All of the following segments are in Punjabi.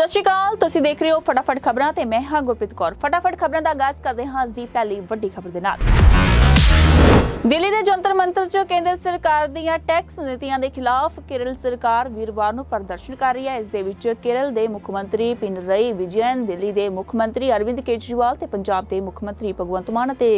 ਸਤਿ ਸ਼੍ਰੀ ਅਕਾਲ, ਤੁਸੀਂ ਦੇਖ ਰਹੇ ਹੋ ਫਟਾਫਟ ਖਬਰਾਂ ਤੇ ਮੈਂ ਹਾਂ ਗੁਰਪ੍ਰੀਤ ਕੌਰ। ਫਟਾਫਟ ਖਬਰਾਂ ਦਾ ਆਗਾਜ਼ ਕਰਦੇ ਹਾਂ ਅੱਜ ਦੀ ਪਹਿਲੀ ਵੱਡੀ ਖਬਰ ਦੇ ਨਾਲ। ਦਿੱਲੀ ਦੇ ਜੰਤਰ ਮੰਤਰ 'ਚ ਕੇਂਦਰ ਸਰਕਾਰ ਦੀਆਂ ਟੈਕਸ ਨੀਤੀਆਂ ਦੇ ਖਿਲਾਫ ਕੇਰਲ ਸਰਕਾਰ ਵੀਰਵਾਰ ਨੂੰ ਪ੍ਰਦਰਸ਼ਨ ਕਰ ਰਹੀ ਹੈ। ਇਸ ਦੇ ਵਿੱਚ ਕੇਰਲ ਦੇ ਮੁੱਖ ਮੰਤਰੀ ਪਿਨਰਈ ਵਿਜੈਨ, ਦਿੱਲੀ ਦੇ ਮੁੱਖ ਮੰਤਰੀ ਅਰਵਿੰਦ ਕੇਜਰੀਵਾਲ ਤੇ ਪੰਜਾਬ ਦੇ ਮੁੱਖ ਮੰਤਰੀ ਭਗਵੰਤ ਮਾਨ ਅਤੇ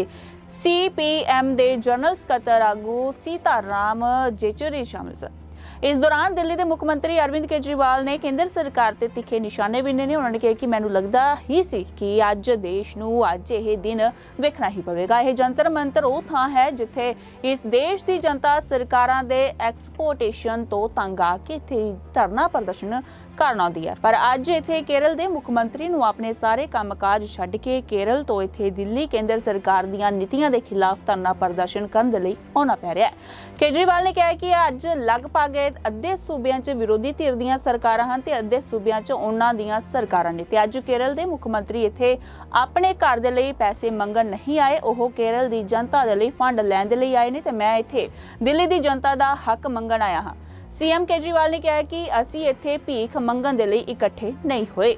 ਸੀਪੀਐਮ ਦੇ ਜਨਰਲ ਸਕੱਤਰ ਆਗੂ ਸੀਤਾਰਾਮ ਜੇਚੁਰੀ ਸ਼ਾਮਲ ਸਨ। ਇਸ ਦੌਰਾਨ ਦਿੱਲੀ ਦੇ ਮੁੱਖ ਮੰਤਰੀ ਅਰਵਿੰਦ ਕੇਜਰੀਵਾਲ ਨੇ ਕੇਂਦਰ ਸਰਕਾਰ ਤੇ ਤਿੱਖੇ ਨਿਸ਼ਾਨੇ ਬਿੰਨੇ ਨੇ। ਉਹਨਾਂ ਨੇ ਕਿਹਾ ਕਿ ਮੈਨੂੰ ਲੱਗਦਾ ਹੀ ਸੀ ਕਿ ਅੱਜ ਦੇਸ਼ ਨੂੰ ਅੱਜ ਇਹ ਦਿਨ ਵੇਖਣਾ ਹੀ ਪਵੇਗਾ। ਇਹ ਜੰਤਰ ਮੰਤਰ ਉਹ ਥਾਂ ਹੈ ਜਿੱਥੇ ਇਸ ਦੇਸ਼ ਦੀ ਜਨਤਾ ਸਰਕਾਰਾਂ ਦੇ ਐਕਸਪੋਰਟੇਸ਼ਨ ਤੋਂ ਤੰਗ ਆ ਕੇ ਇੱਥੇ ਧਰਨਾ ਪ੍ਰਦਰਸ਼ਨ ਕਰਨ ਆਉਂਦੀ ਹੈ। ਪਰ ਅੱਜ ਇੱਥੇ ਕੇਰਲ ਦੇ ਮੁੱਖ ਮੰਤਰੀ ਨੂੰ ਆਪਣੇ ਸਾਰੇ ਕੰਮਕਾਜ ਛੱਡ ਕੇ ਕੇਰਲ ਤੋਂ ਇੱਥੇ ਦਿੱਲੀ ਕੇਂਦਰ ਸਰਕਾਰ ਦੀਆਂ ਨੀਤੀਆਂ ਦੇ ਖਿਲਾਫ ਧਰਨਾ ਪ੍ਰਦਰਸ਼ਨ ਕਰਨ ਦੇ ਲਈ ਆਉਣਾ ਪੈ ਰਿਹਾ ਹੈ। ਕੇਜਰੀਵਾਲ ਨੇ ਕਿਹਾ ਕਿ ਅੱਜ ਲਗਭਗ ਅੱਧੇ ਸੂਬਿਆਂ 'ਚ ਵਿਰੋਧੀ ਧਿਰ ਦੀਆਂ ਸਰਕਾਰਾਂ ਹਨ ਤੇ ਅੱਧੇ ਸੂਬਿਆਂ 'ਚ ਉਹਨਾਂ ਦੀਆਂ ਸਰਕਾਰਾਂ ਨੇ। ਤੇ ਅੱਜ ਕੇਰਲ ਦੇ ਮੁੱਖ ਮੰਤਰੀ ਇੱਥੇ ਆਪਣੇ ਘਰ ਦੇ ਲਈ ਪੈਸੇ ਮੰਗਣ ਨਹੀਂ ਆਏ, ਉਹ ਕੇਰਲ ਦੀ ਜਨਤਾ ਦੇ ਲਈ ਫੰਡ ਲੈਣ ਦੇ ਲਈ ਆਏ ਨੇ ਤੇ ਮੈਂ ਇੱਥੇ ਦਿੱਲੀ ਦੀ ਜਨਤਾ ਦਾ ਹੱਕ ਮੰਗਣ ਆਇਆ ਹਾਂ। ਸੀਐਮ ਕੇਜਰੀਵਾਲ ਨੇ ਕਿਹਾ ਕਿ ਅਸੀਂ ਇੱਥੇ ਭੀਖ ਮੰਗਣ ਦੇ ਲਈ ਇਕੱਠੇ ਨਹੀਂ ਹੋਏ।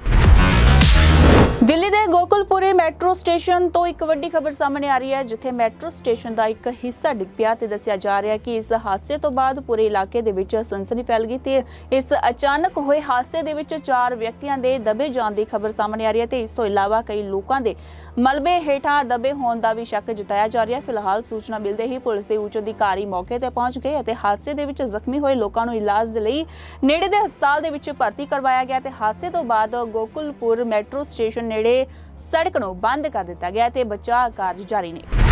ਦਿੱਲੀ ਦੇ ਗੋਕੁਲਪੁਰੀ ਮੈਟਰੋ ਸਟੇਸ਼ਨ ਤੋਂ ਇੱਕ ਵੱਡੀ ਖਬਰ ਸਾਹਮਣੇ ਆ ਰਹੀ ਹੈ, ਜਿੱਥੇ ਮੈਟਰੋ ਸਟੇਸ਼ਨ ਦਾ ਇੱਕ ਹਿੱਸਾ ਡਿੱਗ ਪਿਆ ਤੇ ਦੱਸਿਆ ਜਾ ਰਿਹਾ ਕਿ ਇਸ ਹਾਦਸੇ ਤੋਂ ਬਾਅਦ ਪੂਰੇ ਇਲਾਕੇ ਦੇ ਵਿੱਚ ਸਨਸਨੀ ਫੈਲ ਗਈ ਤੇ ਇਸ ਅਚਾਨਕ ਹੋਏ ਹਾਦਸੇ ਦੇ ਵਿੱਚ ਚਾਰ ਵਿਅਕਤੀਆਂ ਦੇ ਦਬੇ ਜਾਣ ਦੀ ਖਬਰ ਸਾਹਮਣੇ ਆ ਰਹੀ ਹੈ ਤੇ ਇਸ ਤੋਂ ਇਲਾਵਾ ਕਈ ਲੋਕਾਂ ਦੇ ਮਲਬੇ ਹੇਠਾਂ ਦਬੇ ਹੋਣ ਦਾ ਵੀ ਸ਼ੱਕ ਜਤਾਇਆ ਜਾ ਰਿਹਾ ਹੈ। ਫਿਲਹਾਲ ਸੂਚਨਾ ਮਿਲਦੇ ਹੀ ਪੁਲਿਸ ਦੇ ਉੱਚ ਅਧਿਕਾਰੀ ਮੌਕੇ ਤੇ ਪਹੁੰਚ ਗਏ ਅਤੇ ਹਾਦਸੇ ਦੇ ਵਿੱਚ ਜ਼ਖਮੀ ਹੋਏ ਲੋਕਾਂ ਨੂੰ ਇਲਾਜ ਦੇ ਲਈ ਨੇੜੇ ਦੇ ਹਸਪਤਾਲ ਦੇ ਵਿੱਚ ਭਰਤੀ ਕਰਵਾਇਆ ਗਿਆ ਤੇ ਹਾਦਸੇ ਤੋਂ ਬਾਅਦ ਗੋਕੁਲਪੁਰ ਮੈਟਰੋ ਸਟੇਸ਼ਨ ਨੇੜੇ ਸੜਕ ਨੂੰ ਬੰਦ ਕਰ ਦਿੱਤਾ ਗਿਆ ਤੇ ਬਚਾਅ ਕਾਰਜ ਜਾਰੀ ਨੇ।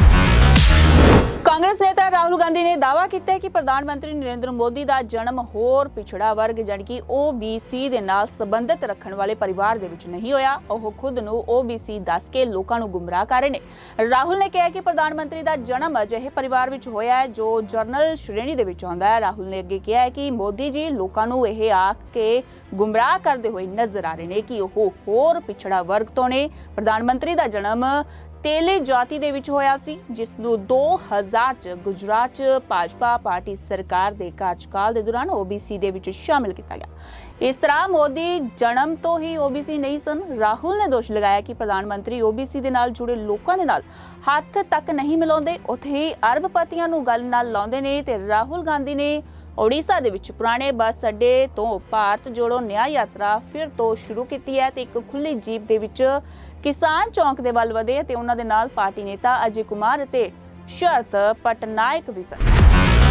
ਕਾਂਗਰਸ ਨੇਤਾ ਰਾਹੁਲ ਗਾਂਧੀ ਨੇ ਦਾਅਵਾ ਕੀਤਾ ਕਿ ਪ੍ਰਧਾਨ ਮੰਤਰੀ ਨਰਿੰਦਰ ਮੋਦੀ ਦਾ ਜਨਮ ਹੋਰ ਪਿਛੜਾ ਵਰਗ, ਜਾਣੀ ਕਿ OBC ਦੇ ਨਾਲ ਸੰਬੰਧਿਤ ਰੱਖਣ ਵਾਲੇ ਪਰਿਵਾਰ ਦੇ ਵਿੱਚ ਨਹੀਂ ਹੋਇਆ। ਉਹ ਖੁਦ ਨੂੰ OBC ਦੱਸ ਕੇ ਲੋਕਾਂ ਨੂੰ ਗੁੰਮਰਾਹ ਕਰ ਰਹੇ ਨੇ। ਰਾਹੁਲ ਨੇ ਕਿਹਾ ਕਿ ਪ੍ਰਧਾਨ ਮੰਤਰੀ ਦਾ ਜਨਮ ਅਜਿਹੇ ਪਰਿਵਾਰ ਵਿੱਚ ਹੋਇਆ ਹੈ ਜੋ ਜਰਨਲ ਸ਼੍ਰੇਣੀ ਦੇ ਵਿੱਚ ਆਉਂਦਾ ਹੈ। ਰਾਹੁਲ ਨੇ ਅੱਗੇ ਕਿਹਾ ਕਿ ਮੋਦੀ ਜੀ ਲੋਕਾਂ ਨੂੰ ਇਹ ਆਖ ਕੇ ਗੁੰਮਰਾਹ ਕਰਦੇ ਹੋਏ ਨਜ਼ਰ ਆ ਰਹੇ ਨੇ ਕਿ ਉਹ ਹੋਰ ਪਿਛੜਾ ਵਰਗ ਤੋਂ ਨੇ। ਪ੍ਰਧਾਨ ਮੰਤਰੀ ਦਾ ਜਨਮ ਤੇਲੇ ਜਾਤੀ ਦੇ ਵਿੱਚ ਹੋਇਆ ਸੀ, ਜਿਸ ਨੂੰ 2000 ਚ ਗੁਜਰਾਤ ਚ ਭਾਜਪਾ ਪਾਰਟੀ ਸਰਕਾਰ ਦੇ ਕਾਰਜਕਾਲ ਦੇ ਦੌਰਾਨ OBC ਦੇ ਵਿੱਚ ਸ਼ਾਮਿਲ ਕੀਤਾ ਗਿਆ। ਇਸ ਤਰ੍ਹਾਂ ਮੋਦੀ ਜਨਮ ਤੋਂ ਹੀ OBC ਨਹੀਂ ਸਨ। ਰਾਹੁਲ ਨੇ ਦੋਸ਼ ਲਗਾਇਆ ਕਿ ਪ੍ਰਧਾਨ ਮੰਤਰੀ OBC ਦੇ ਨਾਲ ਜੁੜੇ ਲੋਕਾਂ ਦੇ ਨਾਲ ਹੱਥ ਤੱਕ ਨਹੀਂ ਮਿਲਾਉਂਦੇ। ਉੱਥੇ ਹੀ ਅਰਬਪਤੀਆਂ ਨੂੰ ਗੱਲ ਨਾਲ ਲਾਉਂਦੇ ਨੇ ਤੇ ਰਾਹੁਲ ਗਾਂਧੀ ਨੇ ਓਡੀਸ਼ਾ ਦੇ ਵਿੱਚ ਪੁਰਾਣੇ ਬੱਸ ਅੱਡੇ ਤੋਂ ਭਾਰਤ ਜੋੜੋ ਨਿਆਂ ਯਾਤਰਾ ਫਿਰ ਤੋਂ ਸ਼ੁਰੂ ਕੀਤੀ ਹੈ ਤੇ ਇੱਕ ਖੁੱਲੀ ਜੀਪ ਦੇ ਵਿੱਚ ਕਿਸਾਨ ਚੌਂਕ ਦੇ ਵੱਲ ਵਧੇ ਅਤੇ ਉਹਨਾਂ ਦੇ ਨਾਲ ਪਾਰਟੀ ਨੇਤਾ ਅਜੇ ਕੁਮਾਰ ਅਤੇ ਸ਼ਰਤ ਪਟਨਾਇਕ ਵੀ ਸਨ।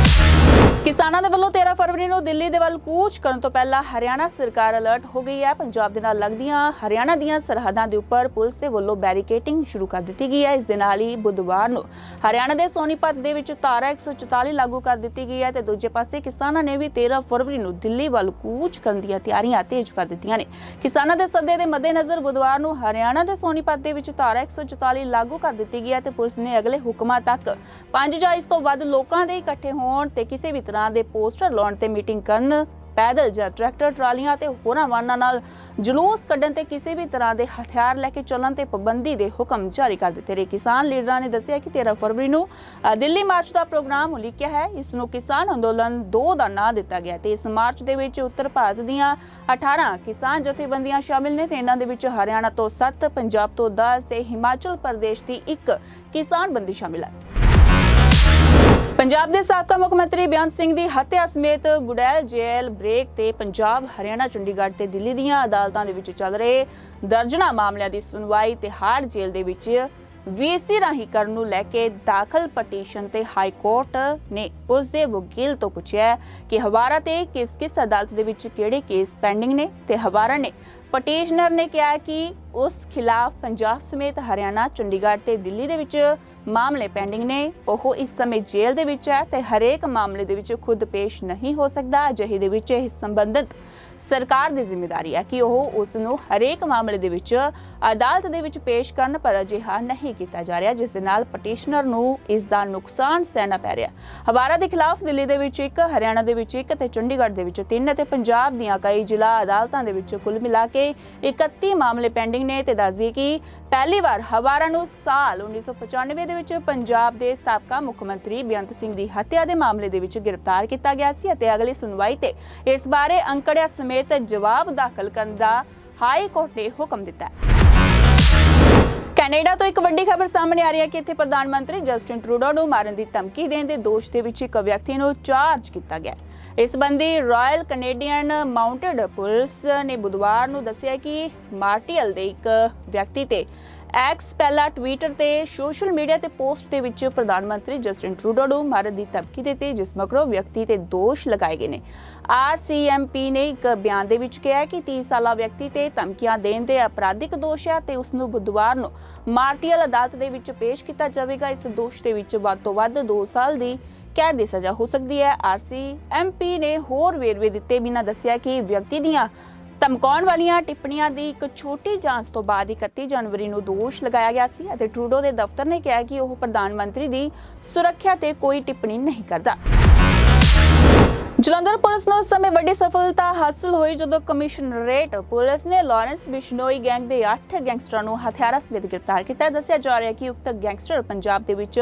ਕਿਸਾਨਾਂ ਦੇ ਵੱਲੋਂ 13 ਫਰਵਰੀ ਨੂੰ ਦਿੱਲੀ ਦੇ ਵੱਲ ਕੂਚ ਕਰਨ ਤੋਂ ਪਹਿਲਾਂ ਹਰਿਆਣਾ ਸਰਕਾਰ ਅਲਰਟ ਹੋ ਗਈ ਹੈ। ਪੰਜਾਬ ਦੇ ਨਾਲ ਲੱਗਦੀਆਂ ਹਰਿਆਣਾ ਦੀਆਂ ਸਰਹੱਦਾਂ ਦੇ ਉੱਪਰ ਪੁਲਿਸ ਦੇ ਵੱਲੋਂ ਬੈਰੀਕੇਟਿੰਗ ਸ਼ੁਰੂ ਕਰ ਦਿੱਤੀ ਗਈ ਹੈ। ਇਸ ਦੇ ਨਾਲ ਹੀ ਬੁੱਧਵਾਰ ਨੂੰ ਹਰਿਆਣਾ ਦੇ ਸੋਨੀਪਤ ਦੇ ਵਿੱਚ ਧਾਰਾ 144 ਲਾਗੂ ਕਰ ਦਿੱਤੀ ਗਈ ਹੈ ਤੇ ਦੂਜੇ ਪਾਸੇ ਕਿਸਾਨਾਂ ਨੇ ਵੀ 13 ਫਰਵਰੀ ਨੂੰ ਦਿੱਲੀ ਵੱਲ ਕੂਚ ਕਰਨ ਦੀਆਂ ਤਿਆਰੀਆਂ ਤੇਜ਼ ਕਰ ਦਿੱਤੀਆਂ ਨੇ। ਕਿਸਾਨਾਂ ਦੇ ਸੱਦੇ ਦੇ ਮੱਦੇਨਜ਼ਰ ਬੁੱਧਵਾਰ ਨੂੰ ਹਰਿਆਣਾ ਦੇ ਸੋਨੀਪਤ ਦੇ ਵਿੱਚ ਧਾਰਾ 144 ਲਾਗੂ ਕਰ ਦਿੱਤੀ ਗਈ ਹੈ ਤੇ ਪੁਲਿਸ ਨੇ ਅਗਲੇ ਹੁਕਮਾਂ ਤੱਕ ਪੰਜ ਜਾਂ ਇਸ ਤੋਂ ਵੱਧ ਲੋਕਾਂ ਦੇ ਇਕੱਠੇ ਹੋਣ ਤੇ ਕਿਸੇ ਵੀ ਤਰ੍ਹਾਂ ਦੇ ਪੋਸਟਰ ਲਾਉਣ ਤੇ ਮੀਟਿੰਗ ਕਰਨ ਪੈਦਲ ਜਾਂ ਟਰੈਕਟਰ, ਟਰਾਲੀਆਂ ਤੇ ਹੋਰਾਂ ਵਾਹਨਾਂ ਨਾਲ ਜਲੂਸ ਕੱਢਣ ਤੇ ਕਿਸੇ ਵੀ ਤਰ੍ਹਾਂ ਦੇ ਹਥਿਆਰ ਲੈ ਕੇ ਚੱਲਣ ਤੇ ਪਾਬੰਦੀ ਦੇ ਹੁਕਮ ਜਾਰੀ ਕਰ ਦਿੱਤੇ ਨੇ ਕਿਸਾਨ ਲੀਡਰਾਂ ਨੇ ਦੱਸਿਆ ਕਿ 13 ਫਰਵਰੀ ਨੂੰ ਦਿੱਲੀ ਮਾਰਚ ਦਾ ਪ੍ਰੋਗਰਾਮ ਉਲੀਕਿਆ ਹੈ। ਇਸ ਨੂੰ ਕਿਸਾਨ ਅੰਦੋਲਨ 2 ਦਾ ਨਾਂ ਦਿੱਤਾ ਗਿਆ ਤੇ ਇਸ ਮਾਰਚ ਦੇ ਵਿੱਚ ਉੱਤਰ ਭਾਰਤ ਦੀਆਂ 18 ਕਿਸਾਨ ਜਥੇਬੰਦੀਆਂ ਸ਼ਾਮਿਲ ਨੇ ਤੇ ਇਹਨਾਂ ਦੇ ਵਿੱਚ ਹਰਿਆਣਾ ਤੋਂ 7 ਪੰਜਾਬ ਤੋਂ 10 ਤੇ ਹਿਮਾਚਲ ਪ੍ਰਦੇਸ਼ ਦੀ ਇੱਕ ਕਿਸਾਨ ਬੰਦੀ ਸ਼ਾਮਿਲ ਹੈ। ਪੰਜਾਬ ਦੇ ਸਾਬਕਾ ਮੁੱਖ ਮੰਤਰੀ ਬੇਅੰਤ ਸਿੰਘ ਦੀ ਹੱਤਿਆ ਸਮੇਤ ਗੁਡੈਲ ਜੇਲ੍ਹ ਬ੍ਰੇਕ ਤੇ ਪੰਜਾਬ, ਹਰਿਆਣਾ, ਚੰਡੀਗੜ੍ਹ ਤੇ ਦਿੱਲੀ ਦੀਆਂ ਅਦਾਲਤਾਂ ਦੇ ਵਿੱਚ ਚੱਲ ਰਹੇ ਦਰਜਨਾ ਮਾਮਲਿਆਂ ਦੀ ਸੁਣਵਾਈ ਤਿਹਾੜ ਜੇਲ੍ਹ ਦੇ ਵਿੱਚ ਵੀਸੀ ਰਾਹੀਂ ਕਰਨ ਨੂੰ ਲੈ ਕੇ ਦਾਖਲ ਪਟੀਸ਼ਨ ਤੇ ਹਾਈ ਕੋਰਟ ਨੇ ਉਸ ਦੇ ਵਕੀਲ ਤੋਂ ਪੁੱਛਿਆ ਕਿ ਹਵਾਰਾ ਤੇ ਕਿਸ ਕਿਸ ਅਦਾਲਤ ਦੇ ਵਿੱਚ ਕਿਹੜੇ ਕੇਸ ਪੈਂਡਿੰਗ ਨੇ ਤੇ ਹਵਾਰਾ ਨੇ ਪਟੀਸ਼ਨਰ ਨੇ ਕਿਹਾ ਕਿ ਉਸ ਖਿਲਾਫ ਪੰਜਾਬ ਸਮੇਤ ਹਰਿਆਣਾ ਚੰਡੀਗੜ੍ਹ ਤੇ ਦਿੱਲੀ ਦੇ ਵਿੱਚ ਮਾਮਲੇ ਪੈਂਡਿੰਗ ਨੇ ਉਹ ਇਸ ਸਮੇਂ ਜੇਲ੍ਹ ਦੇ ਵਿੱਚ ਹੈ ਤੇ ਹਰੇਕ ਮਾਮਲੇ ਦੇ ਵਿੱਚ ਖੁਦ ਪੇਸ਼ ਨਹੀਂ ਹੋ ਸਕਦਾ ਅਜਿਹੇ ਦੇ ਵਿੱਚ ਇਹ ਸੰਬੰਧਿਤ ਸਰਕਾਰ ਦੀ ਜ਼ਿੰਮੇਵਾਰੀ ਹੈ ਕਿ ਉਹ ਉਸ ਨੂੰ ਹਰੇਕ ਮਾਮਲੇ ਦੇ ਵਿੱਚ ਅਦਾਲਤ ਦੇ ਵਿੱਚ ਪੇਸ਼ ਕਰਨ ਪਰ ਅਜਿਹਾ ਨਹੀਂ ਕੀਤਾ ਜਾ ਰਿਹਾ ਜਿਸ ਦੇ ਨਾਲ ਪਟੀਸ਼ਨਰ ਨੂੰ ਇਸ ਦਾ ਨੁਕਸਾਨ ਸਹਿਣਾ ਪੈ ਰਿਹਾ ਹਵਾਰਾ ਦੇ ਖਿਲਾਫ ਦਿੱਲੀ ਦੇ ਵਿੱਚ ਇੱਕ ਹਰਿਆਣਾ ਦੇ ਵਿੱਚ ਇੱਕ ਤੇ ਚੰਡੀਗੜ੍ਹ ਦੇ ਵਿੱਚ ਤਿੰਨ ਅਤੇ ਪੰਜਾਬ ਦੀਆਂ ਕਈ ਜ਼ਿਲ੍ਹਾ ਅਦਾਲਤਾਂ ਦੇ ਵਿੱਚ ਕੁੱਲ ਮਿਲਾ ਕੇ 31 ਮਾਮਲੇ ਪੈਂਡਿੰਗ ਨੇ ਤੇ ਦੱਸ ਦਈਏ ਕਿ ਪਹਿਲੀ ਵਾਰ ਹਵਾਰਾ ਨੂੰ ਸਾਲ 1995 ਦੇ ਵਿੱਚ ਪੰਜਾਬ ਦੇ ਸਾਬਕਾ ਮੁੱਖ ਮੰਤਰੀ ਬੇਅੰਤ ਸਿੰਘ ਦੀ ਹੱਤਿਆ ਦੇ ਮਾਮਲੇ ਦੇ ਵਿੱਚ ਗ੍ਰਿਫਤਾਰ ਕੀਤਾ ਗਿਆ ਸੀ ਅਤੇ ਅਗਲੀ ਸੁਣਵਾਈ ਤੇ ਇਸ ਬਾਰੇ ਅੰਕੜਿਆਂ ਸਮੇਤ ਜਵਾਬ ਦਾਖਲ ਕਰਨ ਦਾ ਹਾਈ ਕੋਰਟ ਨੇ ਹੁਕਮ ਦਿੱਤਾ ਹੈ ਕੈਨੇਡਾ ਤੋਂ ਇੱਕ ਵੱਡੀ ਖਬਰ ਸਾਹਮਣੇ ਆ ਰਹੀ ਹੈ ਕਿ ਇੱਥੇ ਪ੍ਰਧਾਨ ਮੰਤਰੀ ਜਸਟਿਨ ਟਰੂਡੋ ਨੂੰ ਮਾਰਨ ਦੀ ਧਮਕੀ ਦੇਣ ਦੇ ਦੋਸ਼ ਦੇ ਵਿੱਚ ਇੱਕ ਵਿਅਕਤੀ ਨੂੰ ਚਾਰਜ ਕੀਤਾ ਗਿਆ ਹੈ। ਇਸ ਸੰਬੰਧੀ ਰਾਇਲ ਕੈਨੇਡੀਅਨ ਮਾਊਂਟਡ ਪੁਲਿਸ ਨੇ ਬੁੱਧਵਾਰ ਨੂੰ ਦੱਸਿਆ ਕਿ ਮਾਰਟੀਅਲ ਦੇ ਇੱਕ ਵਿਅਕਤੀ ਤੇ ਐਕਸ ਪਹਿਲਾ ਟਵਿੱਟਰ ਤੇ ਸੋਸ਼ਲ ਮੀਡੀਆ ਤੇ ਪੋਸਟ ਦੇ ਵਿੱਚ ਪ੍ਰਧਾਨ ਮੰਤਰੀ ਜਸਟਿਨ ਟਰੂਡੋ ਨੂੰ ਮਾਰਨ ਦੀ ਧਮਕੀ ਦਿੱਤੀ, ਜਿਸ ਮਗਰੋਂ ਵਿਅਕਤੀ ਤੇ ਦੋਸ਼ ਲਗਾਏ ਗਏ ਨੇ। ਆਰਸੀਐਮਪੀ ਨੇ ਇੱਕ ਬਿਆਨ ਦੇ ਵਿੱਚ ਕਿਹਾ ਕਿ 30 ਸਾਲਾ ਵਿਅਕਤੀ ਤੇ ਧਮਕੀਆਂ ਦੇਣ ਦੇ ਅਪਰਾਧਿਕ ਦੋਸ਼ ਹੈ ਤੇ ਉਸ ਨੂੰ ਬੁੱਧਵਾਰ ਨੂੰ ਮਾਰਟੀਅਲ ਅਦਾਲਤ ਦੇ ਵਿੱਚ ਪੇਸ਼ ਕੀਤਾ ਜਾਵੇਗਾ। ਇਸ ਦੋਸ਼ ਦੇ ਵਿੱਚ ਵੱਧ ਤੋਂ ਵੱਧ 2 ਸਾਲ ਦੀ ਕੈਦ ਦੀ ਸਜ਼ਾ ਹੋ ਸਕਦੀ ਹੈ। ਆਰਸੀਐਮਪੀ ਨੇ ਹੋਰ ਵੇਰਵੇ ਦਿੱਤੇ ਬਿਨਾਂ ਦੱਸਿਆ ਕਿ ਵਿਅਕਤੀ ਦੀਆਂ ਧਮਕਾਉਣ ਵਾਲੀਆਂ ਟਿੱਪਣੀਆਂ ਦੀ ਇੱਕ ਛੋਟੀ ਜਾਂਚ ਤੋਂ ਬਾਅਦ 31 ਜਨਵਰੀ ਨੂੰ ਦੋਸ਼ ਲਗਾਇਆ ਗਿਆ ਸੀ ਅਤੇ ਟਰੂਡੋ ਦੇ ਦਫ਼ਤਰ ਨੇ ਕਿਹਾ ਕਿ ਉਹ ਪ੍ਰਧਾਨ ਮੰਤਰੀ ਦੀ ਸੁਰੱਖਿਆ ਤੇ ਕੋਈ ਟਿੱਪਣੀ ਨਹੀਂ ਕਰਦਾ। ਜਲੰਧਰ ਪੁਲਿਸ ਨੂੰ ਉਸ ਸਮੇਂ ਵੱਡੀ ਸਫਲਤਾ ਹਾਸਲ ਹੋਈ ਜਦੋਂ ਕਮਿਸ਼ਨਰੇਟ ਪੁਲਿਸ ਨੇ ਲਾਰੈਂਸ ਬਿਸ਼ਨੋਈ ਗੈਂਗ ਦੇ 8 ਗੈਂਗਸਟਰਾਂ ਨੂੰ ਹਥਿਆਰਾਂ ਸਮੇਤ ਗ੍ਰਿਫਤਾਰ ਕੀਤਾ। ਦੱਸਿਆ ਜਾ ਰਿਹਾ ਕਿ ਉਕਤ ਗੈਂਗਸਟਰ ਪੰਜਾਬ ਦੇ ਵਿੱਚ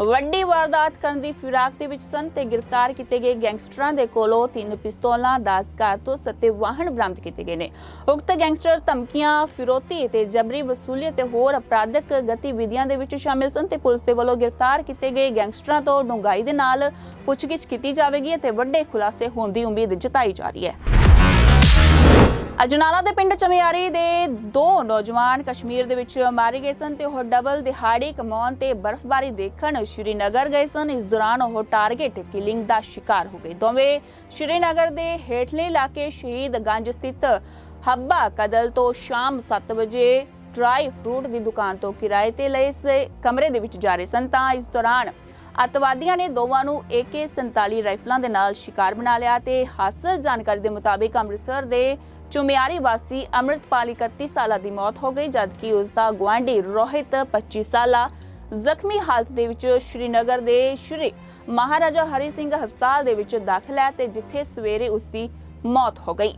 ਵੱਡੀ ਵਾਰਦਾਤ ਕਰਨ ਦੀ ਫਿਰਾਕ ਦੇ ਵਿੱਚ ਸਨ ਤੇ ਗ੍ਰਿਫਤਾਰ ਕੀਤੇ ਗਏ ਗੈਂਗਸਟਰਾਂ ਦੇ ਕੋਲੋਂ ਤਿੰਨ ਪਿਸਤੌਲਾਂ 10 ਕਾਰਤੂਸ ਅਤੇ ਵਾਹਨ ਬਰਾਮਦ ਕੀਤੇ ਗਏ ਨੇ। ਉਕਤ ਗੈਂਗਸਟਰ ਧਮਕੀਆਂ, ਫਿਰੋਤੀ ਤੇ ਜਬਰੀ ਵਸੂਲੀ ਤੇ ਹੋਰ ਅਪਰਾਧਿਕ ਗਤੀਵਿਧੀਆਂ ਦੇ ਵਿੱਚ ਸ਼ਾਮਿਲ ਸਨ ਤੇ ਪੁਲਿਸ ਦੇ ਵੱਲੋਂ ਗ੍ਰਿਫਤਾਰ ਕੀਤੇ ਗਏ ਗੈਂਗਸਟਰਾਂ ਤੋਂ ਡੂੰਘਾਈ ਦੇ ਨਾਲ ਪੁੱਛਗਿੱਛ ਕੀਤੀ ਜਾਵੇਗੀ ਅਤੇ ਵੱਡੇ ਖੁਲਾਸੇ ਹੋਣ ਦੀ ਉਮੀਦ ਜਤਾਈ ਜਾ ਰਹੀ ਹੈ। ਅਜਨਾਲਾ ਦੇ ਪਿੰਡ ਚਮਿਆਰੀ ਦੇ ਦੋ ਨੌਜਵਾਨ ਕਸ਼ਮੀਰ ਦੇ ਵਿੱਚ ਮਾਰੇ ਗਏ ਸਨ ਤੇ ਉਹ ਡਬਲ ਦਿਹਾੜੀ ਕਮਾਉਣ ਤੇ ਬਰਫ਼ਬਾਰੀ ਦੇਖਣ ਸ਼੍ਰੀਨਗਰ ਗਏ ਸਨ। ਇਸ ਦੌਰਾਨ ਉਹ ਟਾਰਗੇਟ ਕਿਲਿੰਗ ਦਾ ਸ਼ਿਕਾਰ ਹੋ ਗਏ। ਦੋਵੇਂ ਸ਼੍ਰੀਨਗਰ ਦੇ ਹੇਠਲੇ ਇਲਾਕੇ ਸ਼ਹੀਦ ਸਥਿਤ ਹੱਬਾ ਕਦਲ ਤੋਂ ਸ਼ਾਮ 7 ਵਜੇ ਡਰਾਈ ਫਰੂਟ ਦੀ ਦੁਕਾਨ ਤੋਂ ਕਿਰਾਏ ਤੇ ਲਏ ਕਮਰੇ ਦੇ ਵਿੱਚ ਜਾ ਰਹੇ ਸਨ। ਤਾਂ ਇਸ ਦੌਰਾਨ ਅਤਵਾਦੀਆਂ ਨੇ ਦੋਵਾਂ ਨੂੰ AK47 ਰਾਈਫਲਾਂ ਦੇ ਨਾਲ ਸ਼ਿਕਾਰ ਬਣਾ ਲਿਆ ਤੇ ਹਾਸਲ ਜਾਣਕਾਰੀ ਦੇ ਮੁਤਾਬਿਕ ਅੰਮ੍ਰਿਤਸਰ ਦੇ ਚੁਮਿਆਰੀ ਵਾਸੀ ਅੰਮ੍ਰਿਤਪਾਲ 31 ਸਾਲਾਂ ਦੀ ਮੌਤ ਹੋ ਗਈ, ਜਦਕਿ ਉਸ ਦਾ ਗੁਆਂਢੀ ਰੋਹਿਤ 25 ਸਾਲਾ ਜ਼ਖਮੀ ਹਾਲਤ ਦੇ ਵਿੱਚ ਸ਼੍ਰੀਨਗਰ ਦੇ ਸ਼੍ਰੀ ਮਹਾਰਾਜਾ ਹਰੀ ਸਿੰਘ ਹਸਪਤਾਲ ਦੇ ਵਿੱਚ ਦਾਖਲ ਹੈ ਤੇ ਜਿੱਥੇ ਸਵੇਰੇ ਉਸ ਦੀ ਮੌਤ ਹੋ ਗਈ।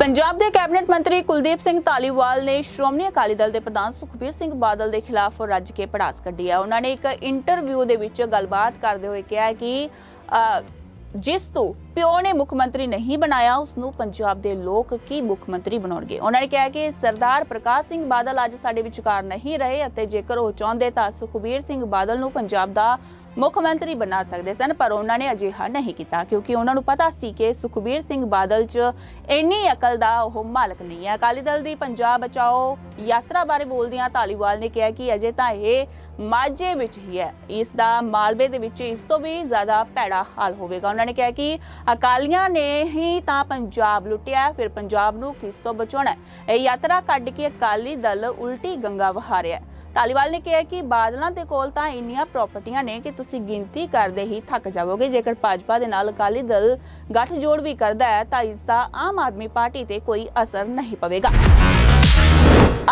ਪੰਜਾਬ ਦੇ ਕੈਬਨਿਟ ਮੰਤਰੀ ਕੁਲਦੀਪ ਸਿੰਘ ਧਾਲੀਵਾਲ ਨੇ ਸ਼੍ਰੋਮਣੀ ਅਕਾਲੀ ਦਲ ਦੇ ਪ੍ਰਧਾਨ ਸੁਖਬੀਰ ਸਿੰਘ ਬਾਦਲ ਦੇ ਖਿਲਾਫ ਰੱਜ ਕੇ ਪੜਾਸ ਕੱਢੀ ਹੈ। ਉਹਨਾਂ ਨੇ ਇੱਕ ਇੰਟਰਵਿਊ ਦੇ ਵਿੱਚ ਗੱਲਬਾਤ ਕਰਦੇ ਹੋਏ ਕਿਹਾ ਕਿ ਜਿਸ ਤੋਂ ਪਿਓ ਨੇ ਮੁੱਖ ਮੰਤਰੀ ਨਹੀਂ ਬਣਾਇਆ ਉਸ ਨੂੰ ਪੰਜਾਬ ਦੇ ਲੋਕ ਕੀ ਮੁੱਖ ਮੰਤਰੀ ਬਣਾਉਣਗੇ? ਉਹਨਾਂ ਨੇ ਕਿਹਾ ਕਿ ਸਰਦਾਰ ਪ੍ਰਕਾਸ਼ ਸਿੰਘ ਬਾਦਲ ਅੱਜ ਸਾਡੇ ਵਿਚਕਾਰ ਨਹੀਂ ਰਹੇ ਅਤੇ ਜੇਕਰ ਉਹ ਚਾਹੁੰਦੇ ਤਾਂ ਸੁਖਬੀਰ ਸਿੰਘ ਬਾਦਲ ਨੂੰ ਪੰਜਾਬ ਦਾ ਮੁੱਖ ਮੰਤਰੀ ਬਣਾ ਸਕਦੇ ਸਨ, ਪਰ ਉਹਨਾਂ ਨੇ ਅਜਿਹਾ ਨਹੀਂ ਕੀਤਾ, ਕਿਉਂਕਿ ਉਹਨਾਂ ਨੂੰ ਪਤਾ ਸੀ ਕਿ ਸੁਖਬੀਰ ਸਿੰਘ ਬਾਦਲ 'ਚ ਇੰਨੀ ਅਕਲ ਦਾ ਉਹ ਮਾਲਕ ਨਹੀਂ ਹੈ। ਅਕਾਲੀ ਦਲ ਦੀ ਪੰਜਾਬ ਬਚਾਓ ਯਾਤਰਾ ਬਾਰੇ ਬੋਲਦਿਆਂ ਧਾਲੀਵਾਲ ਨੇ ਕਿਹਾ ਕਿ ਅਜੇ ਤਾਂ ਇਹ ਮਾਝੇ ਵਿੱਚ ਹੀ ਹੈ। ਇਸ ਦਾ ਮਾਲਵੇ ਦੇ ਵਿੱਚ ਇਸ ਤੋਂ ਵੀ ਜ਼ਿਆਦਾ ਭੈੜਾ ਹਾਲ ਹੋਵੇਗਾ। ਉਹਨਾਂ ਨੇ ਕਿਹਾ ਕਿ ਅਕਾਲੀਆਂ ਨੇ ਹੀ ਤਾਂ ਪੰਜਾਬ ਲੁੱਟਿਆ, ਫਿਰ ਪੰਜਾਬ ਨੂੰ ਕਿਸ ਤੋਂ ਬਚਾਉਣਾ ਇਹ ਯਾਤਰਾ ਕੱਢ ਕੇ ਅਕਾਲੀ ਦਲ ਉਲਟੀ ਗੰਗਾ ਵਹਾ ਰਿਹਾ ਹੈ। ਧਾਲੀਵਾਲ ਨੇ ਕਿਹਾ ਕਿ ਬਾਦਲਾਂ ਦੇ ਕੋਲ ਤਾਂ ਇੰਨੀਆਂ ਪ੍ਰਾਪਰਟੀਆਂ ਨੇ ਕਿ ਤੁਸੀਂ ਗਿਣਤੀ ਕਰਦੇ ਹੀ ਥੱਕ ਜਾਵੋਗੇ। ਜੇਕਰ ਭਾਜਪਾ ਦੇ ਨਾਲ ਅਕਾਲੀ ਦਲ ਗੱਠਜੋੜ ਵੀ ਕਰਦਾ ਹੈ, ਤਾਂ ਇਸ ਦਾ ਆਮ ਆਦਮੀ ਪਾਰਟੀ ਤੇ ਕੋਈ ਅਸਰ ਨਹੀਂ ਪਵੇਗਾ।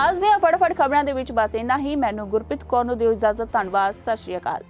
ਅੱਜ ਦੀਆਂ ਫਟਾਫਟ ਖਬਰਾਂ ਦੇ ਵਿੱਚ ਬਸ ਇੰਨਾ ਹੀ। ਮੈਨੂੰ ਗੁਰਪ੍ਰੀਤ ਕੌਰ ਨੂੰ ਦਿਓ ਇਜਾਜ਼ਤ। ਧੰਨਵਾਦ। ਸਤਿ ਸ਼੍ਰੀ ਅਕਾਲ।